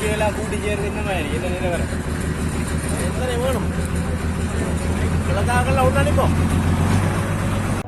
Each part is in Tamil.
கட்சியெல்லாம் கூட்டி சேர்ந்து இந்த மாதிரி என்ன நிலவரம் எத்தனை வேணும் அவுட் அனுப்போம்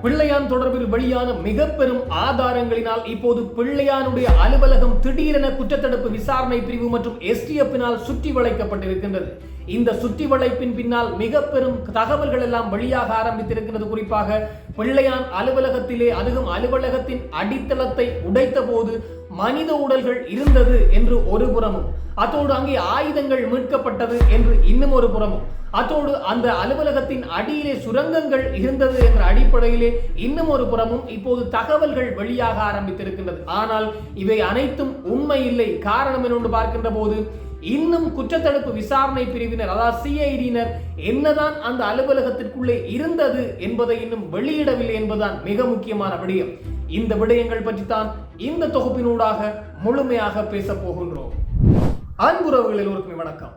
பிள்ளையான் தொடர்பில் வெளியான மிக பெரும் ஆதாரங்களினால் இப்போது பிள்ளையானுடைய அலுவலகம் திடீரென குற்றத்தடுப்பு விசாரணை பிரிவு மற்றும் எஸ்டிஎஃபினால் சுற்றி வளைக்கப்பட்டிருக்கின்றது இந்த சுற்றி வளைப்பின் பின்னால் மிக பெரும் தகவல்கள் எல்லாம் வெளியாக ஆரம்பித்திருக்கிறது குறிப்பாக பிள்ளையான் அலுவலகத்திலே அதுவும் அலுவலகத்தின் அடித்தளத்தை உடைத்த போது மனித உடல்கள் இருந்தது என்று ஒரு புறமும். அத்தோடு அங்கே ஆயுதங்கள் மீட்கப்பட்டது என்று இன்னும் ஒரு புறமும். அத்தோடு அந்த அலுவலகத்தின் அடியிலே சுரங்கங்கள் இருந்தது என்ற அடிப்படையிலே இன்னும் ஒரு புறமும் இப்போது தகவல்கள் வெளியாக ஆரம்பித்திருக்கின்றது. ஆனால் இவை அனைத்தும் உண்மை இல்லை. காரணம் என்று பார்க்கின்ற போது இன்னும் குற்றத்தடுப்பு விசாரணை பிரிவினர் அதாவது சிஐடியினர் என்னதான் அந்த அலுவலகத்திற்குள்ளே இருந்தது என்பதை இன்னும் வெளியிடவில்லை என்பதுதான் மிக முக்கியமான விடயம். இந்த விடயங்கள் பற்றி தான் இந்த தொகுப்பினூடாக முழுமையாக பேசப் போகின்றோம். அன்புறவுகள் எல்லோருக்குமே வணக்கம்.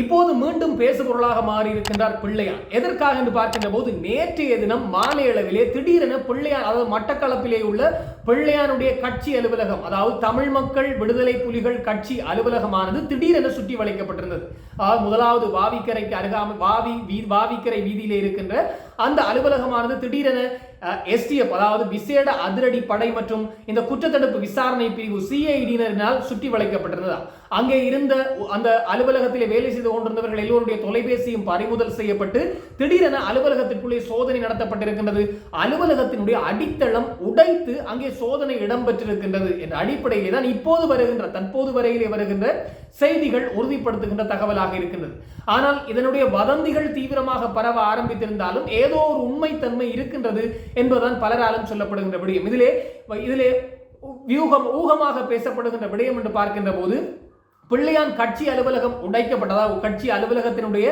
இப்போது மீண்டும் பேசுபொருளாக மாறி இருக்கின்றார் பிள்ளையார். எதற்காக என்று பார்க்கின்ற போது நேற்றைய தினம் மாலை அளவிலே திடீரென பிள்ளையான் அதாவது மட்டக்களப்பிலே உள்ள பிள்ளையானுடைய கட்சி அலுவலகம் அதாவது தமிழ் மக்கள் விடுதலை புலிகள் கட்சி அலுவலகமானது திடீரென சுற்றி வளைக்கப்பட்டிருந்தது. அதாவது முதலாவது வாவிக்கரைக்கு அருகாமல் வாவி வாவிக்கரை வீதியிலே இருக்கின்ற அந்த அலுவலகமானது திடீரென எஸ்டிஎஃப் அதாவது விசேட அதிரடி படை மற்றும் இந்த குற்றத்தடுப்பு விசாரணை பிரிவு சிஐடியினரினால் சுற்றி வளைக்கப்பட்டிருந்ததா. அங்கே இருந்த அந்த அலுவலகத்தில் வேலை செய்து கொண்டிருந்தவர்கள் எல்லோருடைய தொலைபேசியும் பறிமுதல் செய்யப்பட்டு திடீரென அலுவலகத்திற்குள்ளே சோதனை நடத்தப்பட்டிருக்கின்றது. அலுவலகத்தினுடைய அடித்தளம் உடைத்து அங்கே சோதனை இடம்பெற்றிருக்கின்றது என்ற அடிப்படையிலே தான் இப்போது வருகின்ற தற்போது வரையிலே வருகின்ற செய்திகள் உறுதிப்படுத்துகின்ற தகவலாக இருக்கின்றது. ஆனால் இதனுடைய வதந்திகள் தீவிரமாக பரவ ஆரம்பித்திருந்தாலும் ஏதோ ஒரு உண்மைத்தன்மை இருக்கின்றது என்பதுதான் பலராலும் சொல்லப்படுகின்ற விடயம். இதிலே இதிலே வியூகம் ஊகமாக பேசப்படுகின்ற விடயம் என்று பார்க்கின்ற போது பிள்ளையான் கட்சி அலுவலகம் உடைக்கப்பட்டதா கட்சி அலுவலகத்தினுடைய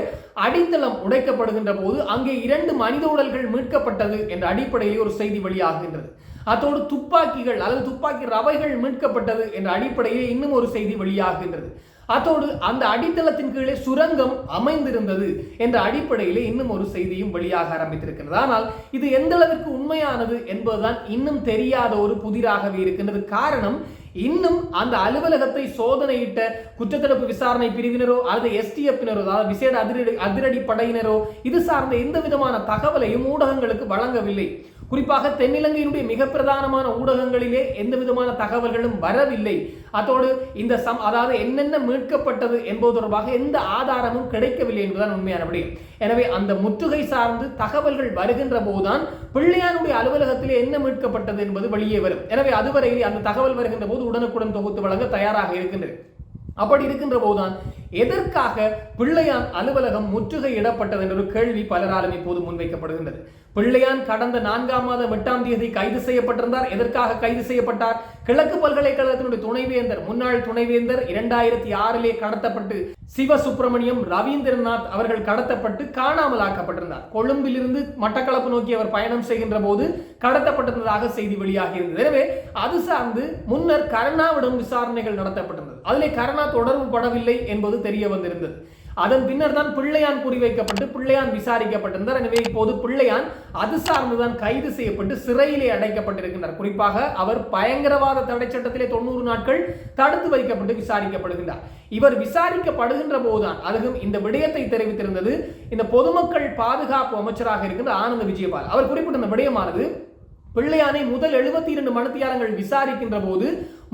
அடித்தளம் உடைக்கப்படுகின்ற போது அங்கே இரண்டு மனித உடல்கள் மீட்கப்பட்டது என்ற அடிப்படையில் ஒரு செய்தி வெளியாகின்றது. அத்தோடு துப்பாக்கிகள் அல்லது துப்பாக்கி ரவைகள் மீட்கப்பட்டது என்ற அடிப்படையில் இன்னும் ஒரு செய்தி வெளியாகின்றது. அதோடு அந்த அடித்தளத்தின் கீழே சுரங்கம் அமைந்திருந்தது என்ற அடிப்படையில் இன்னும் ஒரு செய்தியும் வெளியாக ஆரம்பித்திருக்கிறது ஆனால் இது எந்த அளவிற்கு உண்மையானது என்பதுதான் இன்னும் தெரியாத ஒரு புதிராகவே இருக்கின்றது. காரணம் இன்னும் அந்த அலுவலகத்தை சோதனையிட்ட குற்றத்தடுப்பு விசாரணை பிரிவினரோ அல்லது எஸ்டிஎஃபினரோ அதாவது விசேட அதிரடி அதிரடி படையினரோ இது சார்ந்த எந்த விதமான தகவலையும் ஊடகங்களுக்கு வழங்கவில்லை. குறிப்பாக தென்னிலங்கையினுடைய மிக பிரதானமான ஊடகங்களிலே எந்த விதமான தகவல்களும் வரவில்லை. அதோடு இந்த சம் அதாவது என்னென்ன மீட்கப்பட்டது என்பது தொடர்பாக எந்த ஆதாரமும் கிடைக்கவில்லை என்பதுதான் உண்மையான விடயம் எனவே அந்த முற்றுகை சார்ந்து தகவல்கள் வருகின்ற போதுதான் பிள்ளையானுடைய அலுவலகத்திலே என்ன மீட்கப்பட்டது என்பது வெளியே வரும். எனவே அதுவரையில் அந்த தகவல் வருகின்ற போது உடனுக்குடன் தொகுத்து வழங்க தயாராக இருக்கின்றது அப்படி இருக்கின்ற போதுதான் எதற்காக பிள்ளையான் அலுவலகம் முற்றுகையிடப்பட்டது என்ற ஒரு கேள்வி பலராலும் இப்போது முன்வைக்கப்படுகின்றது. பிள்ளையான் கடந்த நான்காம் மாதம் எட்டாம் தேதி கைது செய்யப்பட்டிருந்தார். எதற்காக கைது செய்யப்பட்டார்? கிழக்கு பல்கலைக்கழகத்தினுடைய துணைவேந்தர் முன்னாள் துணைவேந்தர் இரண்டாயிரத்தி ஆறிலே கடத்தப்பட்டு சிவ சுப்பிரமணியம் ரவீந்திரநாத் அவர்கள் கடத்தப்பட்டு காணாமல் ஆக்கப்பட்டிருந்தார் கொழும்பிலிருந்து மட்டக்களப்பு நோக்கி அவர் பயணம் செய்கின்ற போது கடத்தப்பட்டிருந்ததாக செய்தி வெளியாகி இருந்தது எனவே அது சார்ந்து முன்னர் கருணாவிடம் விசாரணைகள் நடத்தப்பட்டிருந்தது. அதிலே கருணா தொடர்பு படவில்லை என்பது தெரிய வந்திருந்தது. அதன் பின்னர் தான் பிள்ளையான் குறிவைக்கப்பட்டு பிள்ளையான் விசாரிக்கப்பட்டிருந்தார். எனவே இப்போது பிள்ளையான் அது சார்ந்துதான் கைது செய்யப்பட்டு சிறையிலே அடைக்கப்பட்டிருக்கின்றார். குறிப்பாக அவர் பயங்கரவாத தடை சட்டத்திலே தொண்ணூறு நாட்கள் தடுத்து வைக்கப்பட்டு விசாரிக்கப்படுகின்றார். இவர் விசாரிக்கப்படுகின்ற போதுதான் அதுவும் இந்த விடயத்தை தெரிவித்திருந்தது. இந்த பொதுமக்கள் பாதுகாப்பு அமைச்சராக இருக்கின்ற ஆனந்த விஜயபால். அவர் குறிப்பிட்ட இந்த விடயமானது பிள்ளையானை முதல் எழுபத்தி இரண்டு மணித்தியாலங்கள் விசாரிக்கின்ற போது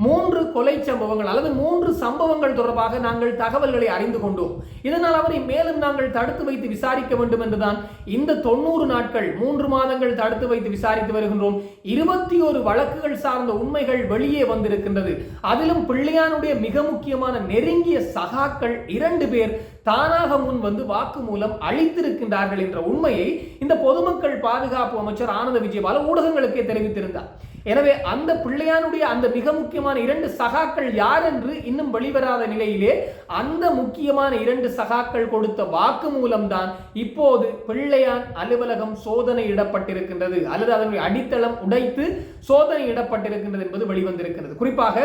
மூன்று கொலை சம்பவங்கள் அல்லது மூன்று சம்பவங்கள் தொடர்பாக நாங்கள் தகவல்களை அறிந்து கொண்டோம். இதனால் அவரை மேலும் நாங்கள் தடுத்து வைத்து விசாரிக்க வேண்டும் என்றுதான் இந்த தொண்ணூறு நாட்கள் மூன்று மாதங்கள் தடுத்து வைத்து விசாரித்து வருகின்றோம். இருபத்தி ஒரு வழக்குகள் சார்ந்த உண்மைகள் வெளியே வந்திருக்கின்றது. அதிலும் பிள்ளையானுடைய மிக முக்கியமான நெருங்கிய சகாக்கள் இரண்டு பேர் தானாக முன் வந்து வாக்கு மூலம் அளித்திருக்கின்றார்கள் என்ற உண்மையை இந்த பொதுமக்கள் பாதுகாப்பு அமைச்சர் ஆனந்த விஜயபால ஊடகங்களுக்கே தெரிவித்திருந்தார். எனவே அந்த பிள்ளையானுடைய அந்த மிக முக்கியமான இரண்டு சகாக்கள் யார் என்று இன்னும் வெளிவராத நிலையிலே அந்த முக்கியமான இரண்டு சகாக்கள் கொடுத்த வாக்கு மூலம்தான் இப்போது பிள்ளையான் அலுவலகம் சோதனையிடப்பட்டிருக்கின்றது அல்லது அதனுடைய அடித்தளம் உடைத்து சோதனையிடப்பட்டிருக்கின்றது என்பது வெளிவந்திருக்கிறது. குறிப்பாக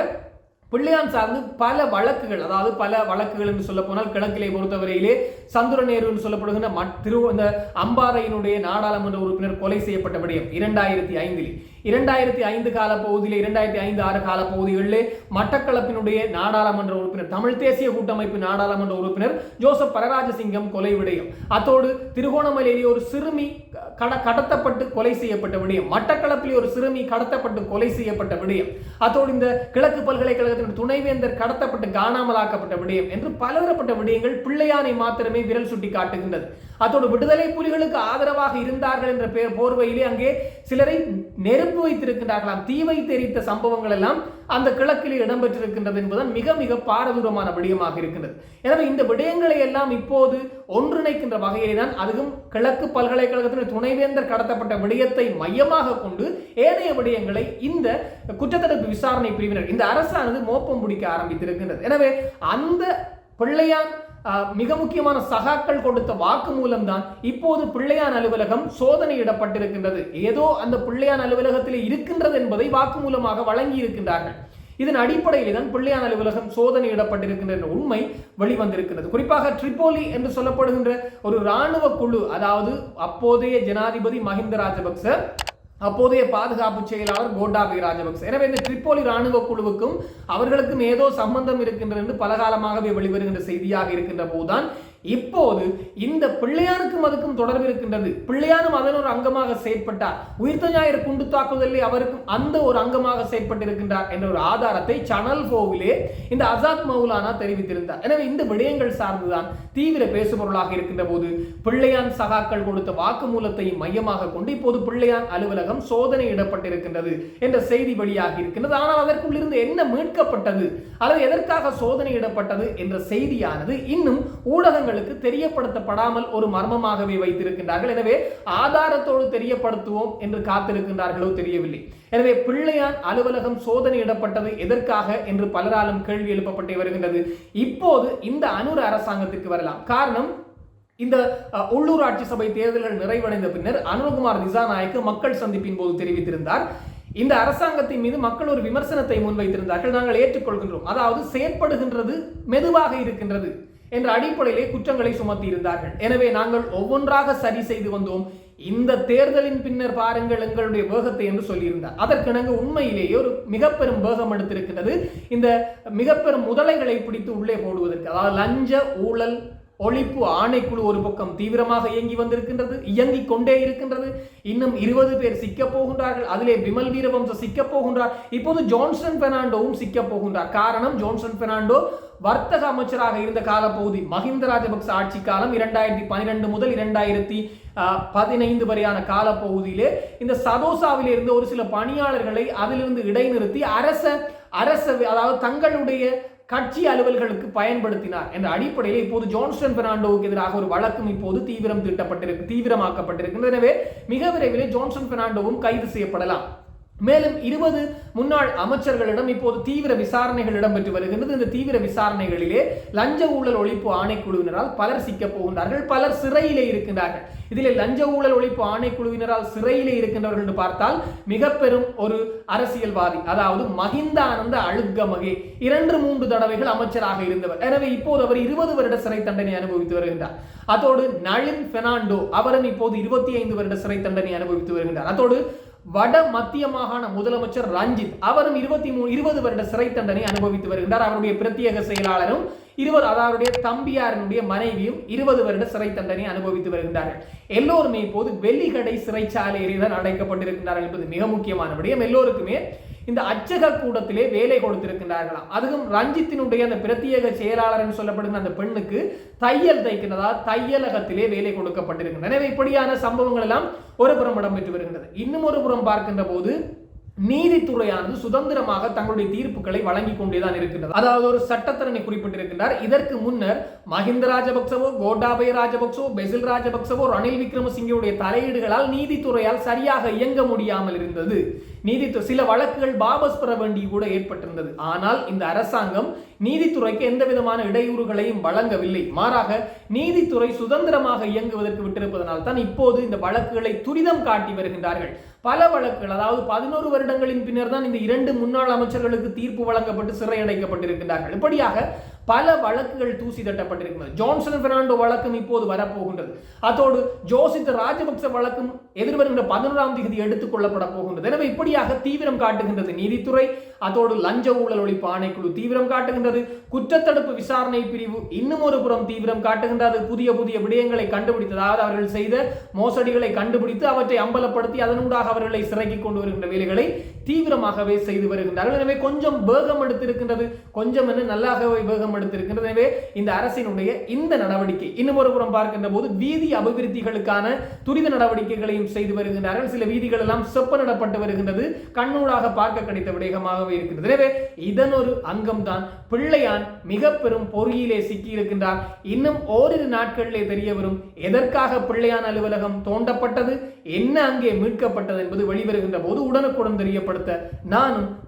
பிள்ளையான் சார்ந்து பல வழக்குகள் அதாவது பல வழக்குகள் என்று சொல்ல போனால் கிழக்கிலே பொறுத்தவரையிலே சந்துரநேரு என்று சொல்லப்படுகின்ற திரு இந்த அம்பாறையினுடைய நாடாளுமன்ற உறுப்பினர் கொலை செய்யப்பட்ட விடயம் இரண்டாயிரத்தி ஐந்தில். இரண்டாயிரத்தி ஐந்து கால பகுதியில் இரண்டாயிரத்தி ஐந்து ஆறு கால பகுதிகளில் மட்டக்களப்பினுடைய நாடாளுமன்ற உறுப்பினர் தமிழ் தேசிய கூட்டமைப்பு நாடாளுமன்ற உறுப்பினர் ஜோசப் பரராஜசிங்கம் கொலை விடயம். அத்தோடு திருகோணமலையிலே ஒரு சிறுமி கட கடத்தப்பட்டு கொலை செய்யப்பட்ட விடயம். மட்டக்களப்பிலே ஒரு சிறுமி கடத்தப்பட்டு கொலை செய்யப்பட்ட விடயம். அத்தோடு இந்த கிழக்கு பல்கலைக்கழகத்தின் துணைவேந்தர் கடத்தப்பட்டு காணாமலாக்கப்பட்ட விடயம் என்று பலதரப்பட்ட விடயங்கள் பிள்ளையானை மாத்திரமே விரல் சுட்டி காட்டுகின்றது. அத்தோடு விடுதலை புலிகளுக்கு ஆதரவாக இருந்தார்கள் என்ற பெயர் போர்வையிலே அங்கே சிலரை நெருப்பு வைத்திருக்கின்றார்களாம். தீ வைத்தெரித்த சம்பவங்கள் எல்லாம் அந்த கிழக்கிலே இடம்பெற்றிருக்கின்றது என்பதுதான் மிக மிக பாரதூரமான விடயமாக இருக்கின்றது. எனவே இந்த விடயங்களை எல்லாம் இப்போது ஒன்றிணைக்கின்ற வகையிலே தான் அதுவும் கிழக்கு பல்கலைக்கழகத்தின் துணைவேந்தர் கடத்தப்பட்ட விடயத்தை மையமாக கொண்டு ஏனைய விடயங்களை இந்த குற்றத்தடுப்பு விசாரணை பிரிவினர் இந்த அரசானது மோப்பம் பிடிக்க ஆரம்பித்திருக்கின்றது. எனவே அந்த பிள்ளையான் மிக முக்கியமான சகாக்கள் கொடுத்த வாக்கு மூலம்தான் இப்போது பிள்ளையான் அலுவலகம் சோதனையிடப்பட்டிருக்கின்றது. ஏதோ அந்த பிள்ளையான் அலுவலகத்தில் இருக்கின்றது என்பதை வாக்கு மூலமாக வழங்கி இருக்கின்றார்கள் இதன் அடிப்படையில் தான் பிள்ளையான் அலுவலகம் சோதனையிடப்பட்டிருக்கின்ற உண்மை வெளிவந்திருக்கிறது குறிப்பாக ட்ரிபோலி என்று சொல்லப்படுகின்ற ஒரு இராணுவ குழு அதாவது அப்போதைய ஜனாதிபதி மஹிந்த ராஜபக்ச அப்போதைய பாதுகாப்பு செயலாளர் கோட்டாபய ராஜபக்ச எனவே இந்த ட்ரிப்போலி ராணுவ குழுவுக்கும் அவர்களுக்கும் ஏதோ சம்பந்தம் இருக்கின்றது என்று பலகாலமாகவே வெளிவருகின்ற செய்தியாக இருக்கின்ற போதுதான் இப்போது இந்த பிள்ளையானுக்கும் அதுக்கும் தொடர்பு இருக்கின்றது. பிள்ளையானும் அதன் ஒரு அங்கமாக செயற்பட்டார். உயிர்த்த ஞாயிறு குண்டு தாக்குதலில் அவருக்கும் அந்த ஒரு அங்கமாக செயற்பட்டிருக்கின்றார் என்ற ஒரு ஆதாரத்தை சனல் போவிலே இந்த அசாத் மௌலானா தெரிவித்திருந்தார். எனவே இந்த விடயங்கள் சார்ந்துதான் தீவிர பேசுபொருளாக இருக்கின்ற போது பிள்ளையான் சகாக்கள் கொடுத்த வாக்குமூலத்தை மையமாக கொண்டு இப்போது பிள்ளையான் அலுவலகம் சோதனையிடப்பட்டிருக்கின்றது என்ற செய்தி வெளியாகி இருக்கின்றது. ஆனால் அதற்குள் இருந்து என்ன மீட்கப்பட்டது? அல்லது எதற்காக சோதனையிடப்பட்டது என்ற செய்தியானது இன்னும் ஊடகங்கள் அவர்களுக்கு தெரியப்படுத்தப்படாமல் ஒரு மர்மமாகவே வைத்திருக்கின்றார்கள். எனவே ஆதாரத்தோடு தெரியப்படுத்துவோம் என்று காத்திருக்கின்றார்களோ தெரியவில்லை. எனவே பிள்ளையான் அலுவலகம் சோதனையிடப்பட்டது எதற்காக என்று பலராலும் கேள்வி எழுப்பப்பட்டு வருகின்றது. இப்போது இந்த அனுர அரசாங்கத்திற்கு வரலாம். காரணம் இந்த உள்ளூராட்சி சபை தேர்தல்கள் நிறைவடைந்த பின்னர் அனுரகுமார் திசாநாயக்கு மக்கள் சந்திப்பின் போது தெரிவித்திருந்தார். இந்த அரசாங்கத்தின் மீது மக்கள் ஒரு விமர்சனத்தை முன்வைத்திருந்தார்கள். நாங்கள் ஏற்றுக்கொள்கின்றோம். அதாவது செயற்படுகின்றது மெதுவாக இருக்கின்றது. என்ற அடிப்படையிலே குற்றங்களை சுமத்தி இருந்தார்கள் எனவே நாங்கள் ஒவ்வொன்றாக சரி செய்து வந்தோம். இந்த தேர்தலின் பின்னர் பாருங்கள் எங்களுடைய வேகத்தை என்று சொல்லியிருந்தார். அதற்கிணங்க உண்மையிலேயே ஒரு மிக பெரும் வேகம் எடுத்திருக்கிறது. இந்த மிக பெரும் முதலைகளை பிடித்து உள்ளே போடுவதற்கு அதாவது லஞ்ச ஊழல் ஒழிப்பு ஆணைக்குழு ஒரு பக்கம் தீவிரமாக இயங்கி வந்திருக்கின்றது இயங்கிக் கொண்டே இருக்கின்றது. இன்னும் இருபது பேர் சிக்கப் போகின்றார்கள். அதிலே விமல் வீரவம்ச சிக்கப் போகின்றார். இப்போது ஜான்சன் பெர்னாண்டோவும் சிக்கப் போகின்றார். காரணம் ஜான்சன் பெர்னாண்டோ வர்த்தக அமைச்சராக இருந்த காலப்பகுதி மஹிந்த ராஜபக்ச ஆட்சி காலம் இரண்டாயிரத்தி பன்னிரெண்டு முதல் இரண்டாயிரத்தி பதினைந்து வரையான காலப்பகுதியிலே இந்த சதோசாவில் இருந்த ஒரு சில பணியாளர்களை அதிலிருந்து இடைநிறுத்தி அரச அரச அதாவது தங்களுடைய கட்சி அலுவல்களுக்கு பயன்படுத்தினார் என்ற அடிப்படையில் இப்போது ஜான்சன் பெர்னாண்டோவுக்கு எதிராக ஒரு வழக்கும் இப்போது தீவிரம் தீட்டப்பட்டிருக்கு தீவிரமாக்கப்பட்டிருக்கிறது எனவே மிக விரைவில் ஜான்சன் பெர்னாண்டோவும் கைது செய்யப்படலாம். மேலும் இருபது முன்னாள் அமைச்சர்களிடம் இப்போது தீவிர விசாரணைகள் இடம்பெற்று வருகின்றது. இந்த தீவிர விசாரணைகளிலே லஞ்ச ஊழல் ஒழிப்பு ஆணைக்குழுவினரால் பலர் சிக்கப் போகின்றார்கள். பலர் சிறையிலே இருக்கின்றார்கள். இதிலே லஞ்ச ஊழல் ஒழிப்பு ஆணைக்குழுவினரால் சிறையிலே இருக்கின்றவர்கள் என்று பார்த்தால் மிக பெரும் ஒரு அரசியல்வாதி அதாவது மஹிந்த ஆனந்த அழுத்கமகே இரண்டு மூன்று தடவைகள் அமைச்சராக இருந்தவர். எனவே இப்போது அவர் இருபது வருட சிறை தண்டனை அனுபவித்து வருகின்றார். அதோடு நளின் பெர்னாண்டோ அவரும் இப்போது இருபத்தி ஐந்து வருட சிறை தண்டனை அனுபவித்து வருகின்றார். அதோடு வட மத்திய மாகாண முதலமைச்சர் ரஞ்சித் அவரும் இருபத்தி மூணு இருபது வருட சிறை தண்டனை அனுபவித்து வருகின்றார். அவருடைய பிரத்யேக செயலாளரும் இருபது அதாவது தம்பியாரனுடைய மனைவியும் இருபது வருட சிறை தண்டனை அனுபவித்து வருகின்றார்கள். எல்லோருமே இப்போது வெள்ளிக்கடை சிறைச்சாலையில் தான் அடைக்கப்பட்டிருக்கின்றார்கள் என்பது மிக முக்கியமான விடயம். எல்லோருக்குமே இந்த அச்சக கூடத்திலே வேலை கொடுத்திருக்கின்றார்களாம் அதுவும் ரஞ்சித்தினுடைய அந்த பிரத்யேக செயலாளர் என்று சொல்லப்படுகிற அந்த பெண்ணுக்கு தையல் தைக்கிறதா தையலகத்திலே வேலை கொடுக்கப்பட்டிருக்கின்றன. எனவே இப்படியான சம்பவங்கள் எல்லாம் ஒரு புறம் இடம்பெற்று வருகின்றது. இன்னும் ஒரு புறம் பார்க்கின்ற போது நீதித்துறையானது சுதந்திரமாக தங்களுடைய தீர்ப்புகளை வழங்கி கொண்டேதான் இருக்கின்றது. அதாவது ஒரு சட்டத்தரணி குறிப்பிட்டிருக்கின்றார். இதற்கு முன்னர் மஹிந்த ராஜபக்சவோ கோட்டாபய ராஜபக்சவோ பெசில் ராஜபக்சவோ ரணில் விக்ரமசிங்கவுடைய தலையீடுகளால் நீதித்துறையால் சரியாக இயங்க முடியாமல் இருந்தது. நீதித்துறை சில வழக்குகள் வாபஸ் பெற வேண்டி கூட ஏற்பட்டிருந்தது. ஆனால் இந்த அரசாங்கம் நீதித்துறைக்கு எந்த விதமான இடையூறுகளையும் வழங்கவில்லை. மாறாக நீதித்துறை சுதந்திரமாக இயங்குவதற்கு விட்டிருப்பதனால் தான் இப்போது இந்த வழக்குகளை துரிதம் காட்டி வருகின்றார்கள். பல வழக்குகள் அதாவது பதினோரு வருடங்களின் பின்னர் தான் இந்த இரண்டு முன்னாள் அமைச்சர்களுக்கு தீர்ப்பு வழங்கப்பட்டு சிறை அடைக்கப்பட்டிருக்கின்றார்கள் இப்படியாக பல வழக்குகள் தூசி தட்டப்பட்டிருக்கிறது ஜான்சன் பெர்னாண்டோ வழக்கும் இப்போது வரப்போகின்றது. அதோடு ஜோசித் ராஜபக்ச வழக்கும் எதிர்வருகின்ற பதினோராம் தேதி எடுத்துக் கொள்ளப்பட போகின்றது. எனவே இப்படியாக தீவிரம் காட்டுகின்றது நீதித்துறை. அதோடு லஞ்ச ஊழல் ஒழிப்பு ஆணைக்குழு தீவிரம் காட்டுகின்றது. குற்றத்தடுப்பு விசாரணை பிரிவு இன்னும் ஒரு புறம் தீவிரம் காட்டுகின்றது. புதிய புதிய விடயங்களை கண்டுபிடித்து அதாவது அவர்கள் செய்த மோசடிகளை கண்டுபிடித்து அவற்றை அம்பலப்படுத்தி அதனூடாக அவர்களை சிறக்கி கொண்டு வருகின்ற வேலைகளை தீவிரமாகவே செய்து வருகின்றார்கள். எனவே கொஞ்சம் வேகம் எடுத்திருக்கின்றது. கொஞ்சம் என்ன நல்லாகவே வேகம் எடுத்திருக்கின்றது. எனவே இந்த அரசினுடைய இந்த நடவடிக்கை இன்னும் ஒரு புறம் பார்க்கின்ற போது வீதி அபிவிருத்திகளுக்கான துரித நடவடிக்கைகளையும் செய்து வருகின்றார்கள். சில வீதிகள் எல்லாம் செப்பனிடப்பட்டு வருகின்றது. கண்ணூடாக பார்க்க கிடைத்த விடயமாகவே இருக்கிறது எனவே இதன் ஒரு அங்கம் தான் பிள்ளையான் மிக பெரும் பொறியிலே சிக்கி இருக்கின்றார் இன்னும் ஓரிரு நாட்களிலே தெரிய வரும் எதற்காக பிள்ளையான் அலுவலகம் தோண்டப்பட்டது? என்ன அங்கே மீட்கப்பட்டது என்பது வெளிவருகின்ற போது உடனுக்குடன் தெரியப்படுத்த நானும்